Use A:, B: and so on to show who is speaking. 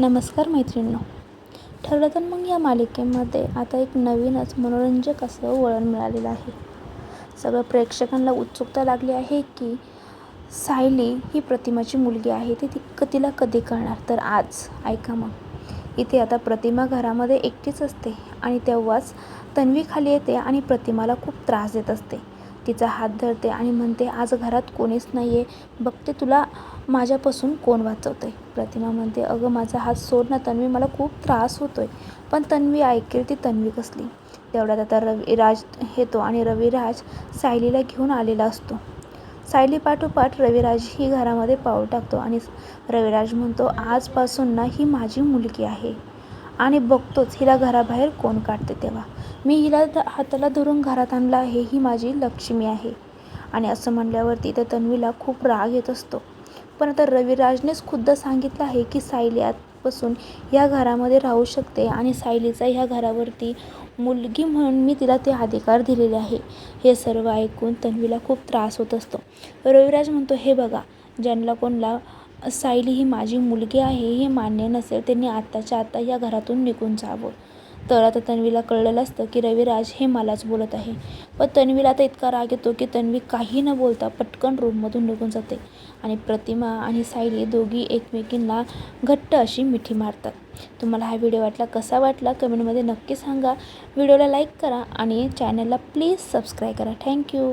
A: नमस्कार मैत्रिणींनो. ठरलं तर मग या मालिकेमध्ये आता एक नवीनच मनोरंजक असं वळण मिळालेलं आहे. सगळं प्रेक्षकांना उत्सुकता लागली आहे की सायली ही प्रतिमाची मुलगी आहे. ती ती क तिला कधी कळणार? तर आज ऐका मग. इथे आता प्रतिमा घरामध्ये एकटीच असते आणि तेव्हाच तन्वी खाली येते आणि प्रतिमाला खूप त्रास देत असते. तिचा हात धरते आणि म्हणते आज घरात कोणीच नाही आहे बघते तुला माझ्यापासून कोण वाचवतं आहे प्रतिमा म्हणते अगं माझा हात सोड ना तन्वी मला खूप त्रास होतो आहे पण तन्वी ऐकेल ती तन्वी कसली. तेवढ्यात आता रविराज येतो आणि रविराज सायलीला घेऊन आलेला असतो. सायली पाठोपाठ रविराजही घरामध्ये पाऊल टाकतो आणि रविराज म्हणतो आजपासून ना ही माझी मुलगी आहे. आणि बघतोच हिला घराबाहेर कोण काढते तेव्हा. मी हिला हाताला धरून घरात आणलं आहे ही माझी लक्ष्मी आहे. आणि असं म्हणल्यावरती तर तन्वीला खूप राग येत असतो. पण आता रविराजनेच खुद्द सांगितलं आहे की सायली आजपासून या घरामध्ये राहू शकते आणि सायलीचा ह्या घरावरती मुलगी म्हणून मी तिला ते अधिकार दिलेले आहे. हे सर्व ऐकून तन्वीला खूप त्रास होत असतो. रविराज म्हणतो हे बघा ज्यांना कोणला सायली ही माझी मुलगी आहे हे मान्य नसेल त्यांनी आत्ताच्या आत्ता या घरातून निघून जावं. तर आता तन्वीला कळलेलं असतं की रविराज हे मलाच बोलत आहे. पण तन्वीला आता इतका राग येतो की तन्वी काही न बोलता पटकन रूममधून निघून जाते आणि प्रतिमा आणि सायली दोघी एकमेकींना घट्ट अशी मिठी मारतात. तुम्हाला हा व्हिडिओ वाटला कसा वाटला कमेंटमध्ये नक्की सांगा. व्हिडिओला लाईक करा आणि चॅनलला प्लीज सबस्क्राईब करा. थँक्यू.